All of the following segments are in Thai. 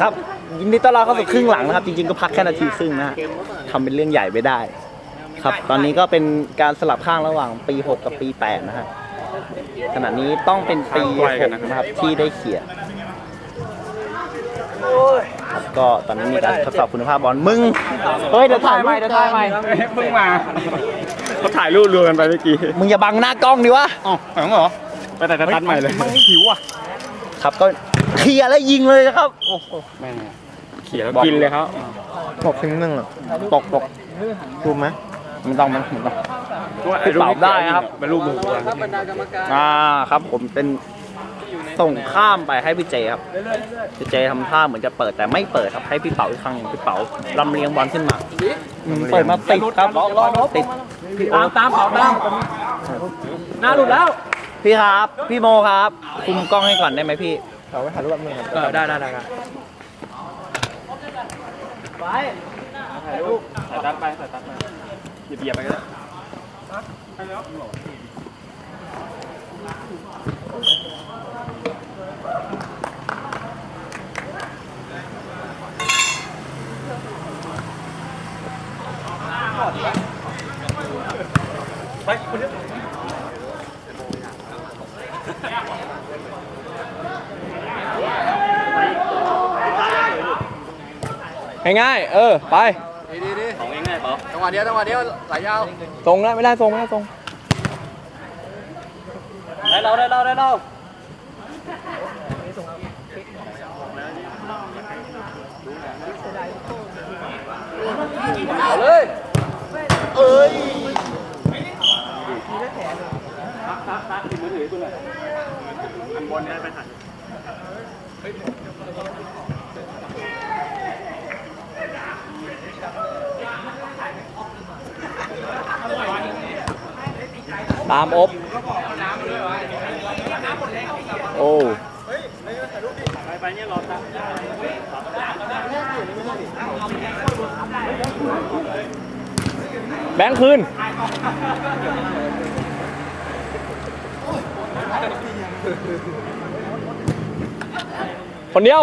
ครับยินดีต้อนรับเข้าสู่ครึ่งหลังนะครับ จริงๆก็พักแค่นาทีครึ่งนะฮะทำเป็นเรื่องใหญ่ไปได้ ครับ ตอนนี้ก็เป็นการสลับข้างระหว่างปี 6 กับปี 8 นะฮะขณะนี้ต้องเป็นปี6นะครับที่ได้เขียนครับก็ตอนนี้มีการทดสอบคุณภาพบอลมึงเฮ้ยเดี๋ยวถ่ายใหม่เดี๋ยวถ่ายใหม่เพิ่งมาเขาถ่ายรูปรวมกันไปเมื่อกี้มึงอย่าบังหน้ากล้องดิวะอ๋อหลังเหรอไปแต่ตัดใหม่เลยไม่หิวอะครับก็ เคลียร์แล้วยิงเลยนะครับ โอ้โหแม่งเขียวกินเลยเขาตกถึงหนึ่งหรอตกตกรูปไหมไม่ต้องมันไม่ต้องไอ้รูปตอบได้ครับ เป็นรูปหมูอะอ่าครับ ผมเป็นส่งข้ามไปให้พี่เจครับพี่เจทำท่าเหมือนจะเปิดแต่ไม่เปิดครับให้พี่เป๋าอีกครั้งหนึ่งพี่เป๋าลำเลียงบอลขึ้นมาอืมเปิดมาติดครับติดพี่โอ๊ตามตตามเผาตามหน้าหลุดแล้ว พี่ครับ พี่โมครับ คุมกล้องให้ก่อนได้ไหมพี่ เออได้ได้ได้ได้ถ่ายรูปใส่ตัดไปใส่ตัดไปเหยียบๆไปก็ได้ ง่ายๆ เออ ไปของง่ายๆเปล่าจังหวะเดียวจังหวะเดียวไหลยาวตรงแล้วไม่ได้ตรงไม่ได้ตรงได้เราได้เราได้เราเอาเลยตัดติดมือถือให้คุณหน่อยอันบนเนี่ยไปถ่าย ตามอบ โอ้แบงค์คืน คนเดียว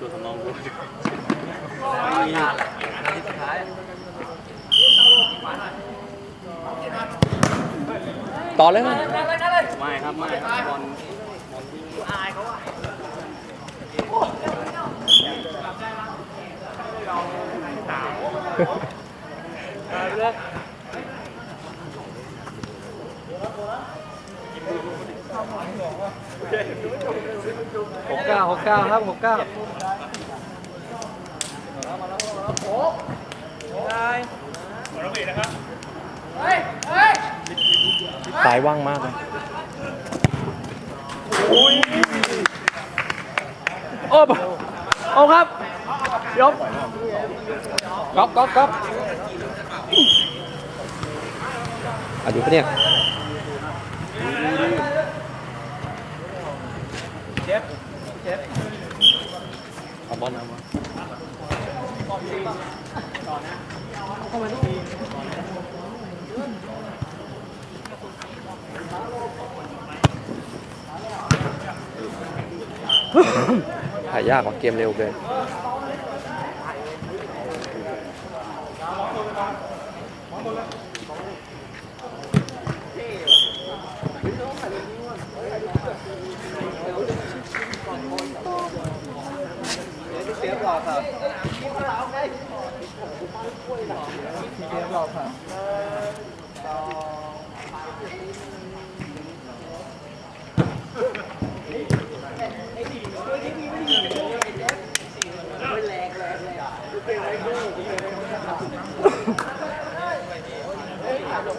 ตัวสำรองกูต่อเลยนะไม่ครับไม่ครับบอล หกเก้าหกเก้าครับหกเก้าสายว่างมากเลยโอ้ปะโอ้ครับยกก๊อกก๊อกก๊อกอะดูปะเนี่ย เอา บอลเอามาถ่ายยากกว่าเกมเร็วเกิน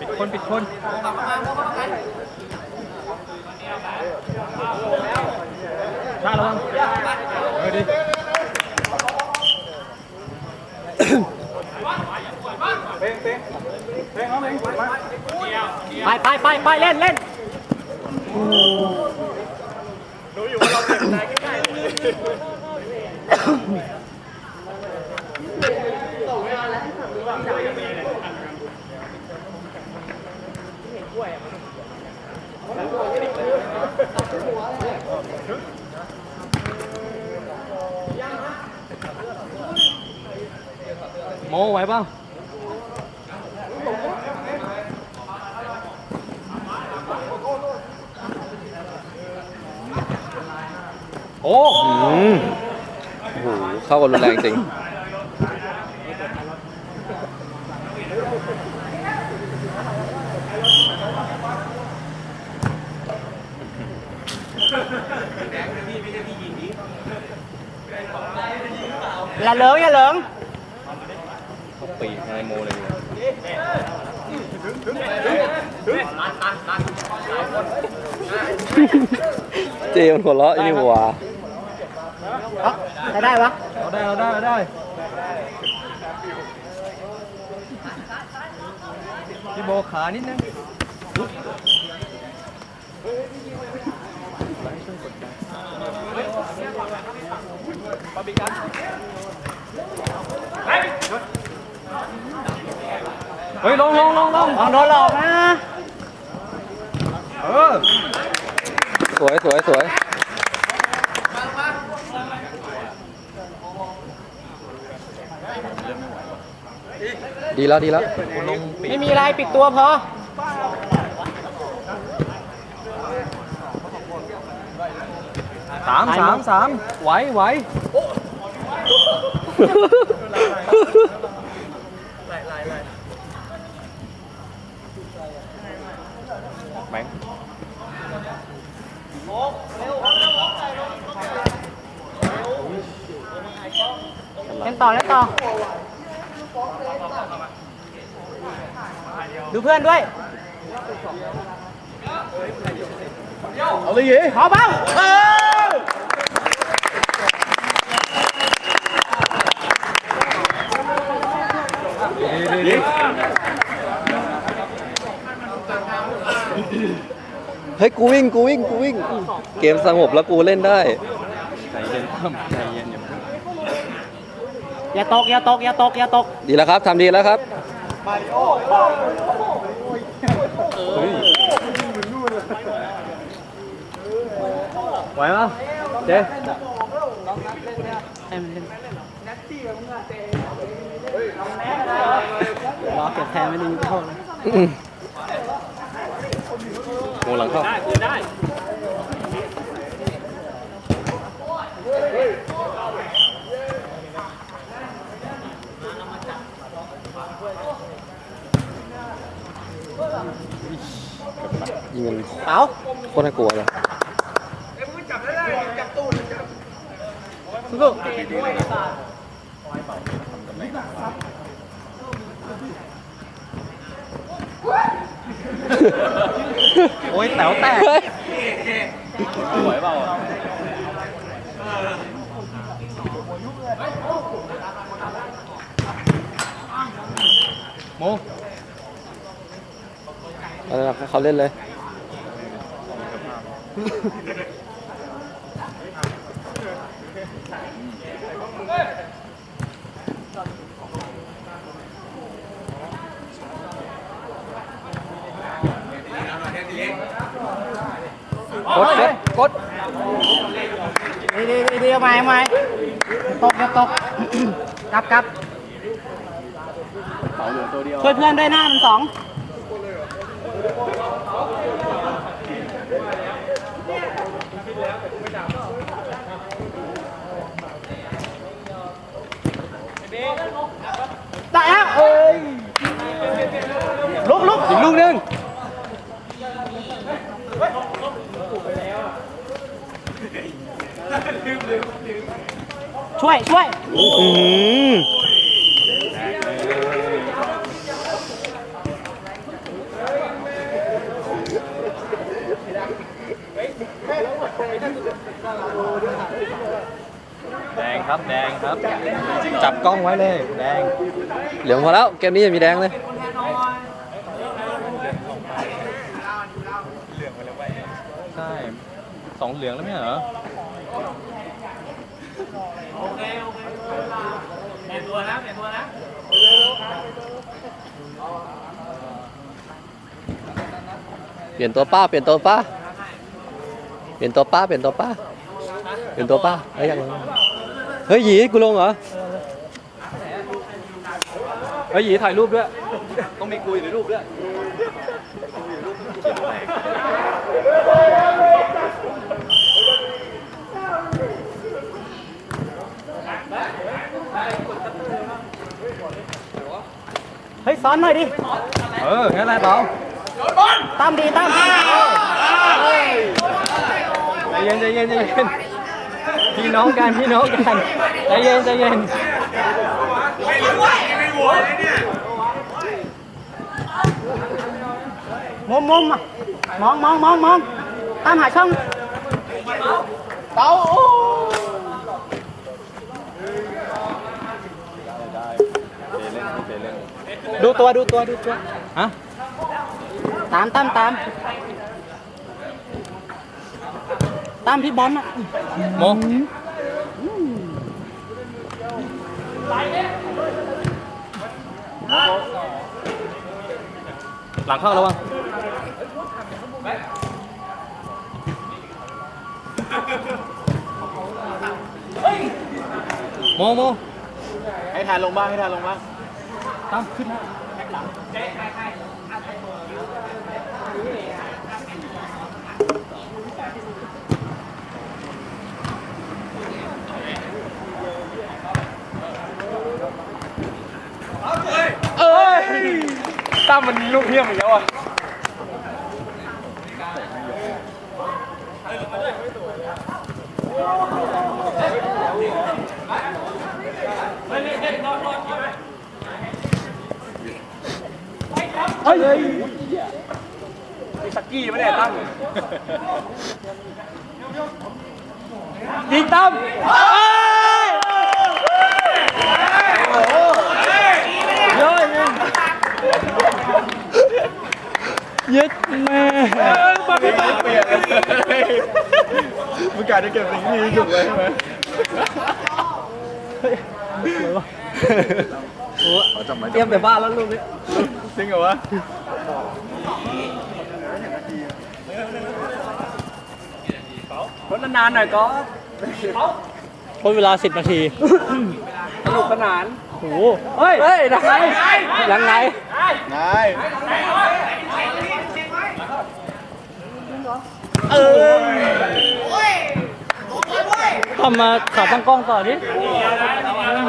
ปิดคนปิดคนชาระวังเออดิ ไปไปไปไปเล่นเล่นดูอยู่โมไหวปล่ โอ้อืมโอ้โหเข้ากันรุนแรงจริง อย่าเหลิงอย่าเหลิงเขาปีกในโมเลย เจมันหัวเราะอยู่นี่หว่า จะได้ปะเอาได้เอาได้เอาได้พี่โบขานิดนึงเฮ้ยลงลงลงลงลองโดนหลอกนะ เออ สวยสวยสวย ดีแล้วดีแล้ว ไม่มีอะไรปิดตัวพอสามสามสามไหวไหวแบงค์เล่นต่อเล่นต่อ ดูเพื่อนด้วย เอาเลยยี่ขอบ้างเออดีดีเฮ้ยกูวิ่งกูวิ่งกูวิ่ง เกมสงบแล้วกูเล่นได้ ใจเย็นเพิ่มใจเย็นอย่าเพิ่งอย่าตกอย่าตกอย่าตกอย่าตก ดีแล้วครับทำดีแล้วครับ ไหวไหมเจรอเก็บแทนไม่ดีโทษเลยอืมโมหลังเข้ายิงกัน เป๋าโคตรน่ากลัวเลยสู้โอ้ยแต๋วแตกเฮ้ยไหวเปล่าโมเอาละให้เขาเล่นเลย กดกดกดดีดีดีดีเอาใหม่เอาใหม่ตกอย่าตก กลับกลับช่วยเพื่อนด้วยหน้ามันสองได้แล้วโอ้ ช่วยช่วยอื้อหือแดงครับแดงครับ จับกล้องไว้เลย แดง เหลืองพอแล้วเกมนี้อย่ามีแดงเลย ใช่สองเหลืองแล้วไม่เหรอ เปลี่ยนตัวป้าเปลี่ยนตัวป้าเปลี่ยนตัวป้าเปลี่ยนตัวป้าเปลี่ยนตัวป้าเฮ้ยยังเฮ้ยหยีกูลงเหรอเฮ้ยหยีถ่ายรูปด้วยต้องมีกูอยู่ในรูปด้วย เฮ้ยซ้อนหน่อยดิ เอองั้นแหละเปล่าตามดีตามใจเย็นใจเย็นใจเย็นพี่น้องกันพี่น้องกันใจเย็นใจเย็นมุมมุมอะมองมองมองมองตามหาช่องเตา ดูตัวดูตัวดูตัวฮะตามตามตามตามพี่บอลอะโมหลังเข้าระวังโมโมให้ทานลงบ้างให้ทานลงบ้าง ตามขึ้นนะเอ้ยตั้มมันลูกเทียมอีกแล้วอะ เฮ้ย ส กี้ไม่ได้ตั้งยิงตั้มเย้ยยึดแม่มึงกาจะเก็บสิ่งที่ดีที่สุดไว้ใช่ไหมเตรียมแต่บ้านแล้วลูกนี้จริงเหรอวะ รถนานๆหน่อยก็ทนเวลา10นาที สนุกสนานโอ้โหเฮ้ย เฮ้ยหลังไหนหลังไหนนายทำมาขาตั้งกล้องต่อดิ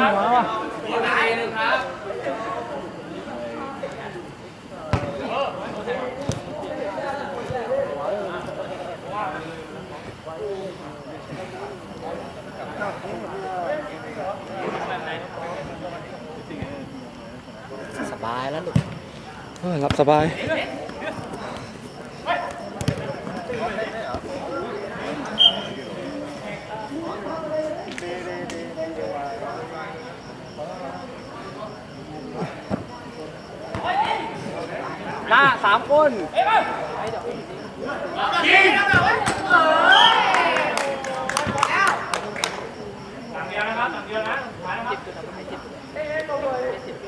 มาว่ะสบายแล้วลูก เฮ้ยรับสบายหน้าสามคนสุดย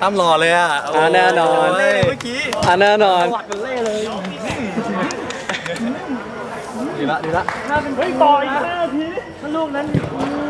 ตั้มหล่อเลยอะอ่าแน่นอน เล่เมื่อกี้อะแน่นอนหวัดเป็นเล่เลยดีละดีละถ้าเป็นเฮ้ยต่ออีกห้านาทีถ้าลูกนั้นอยู่กูนะ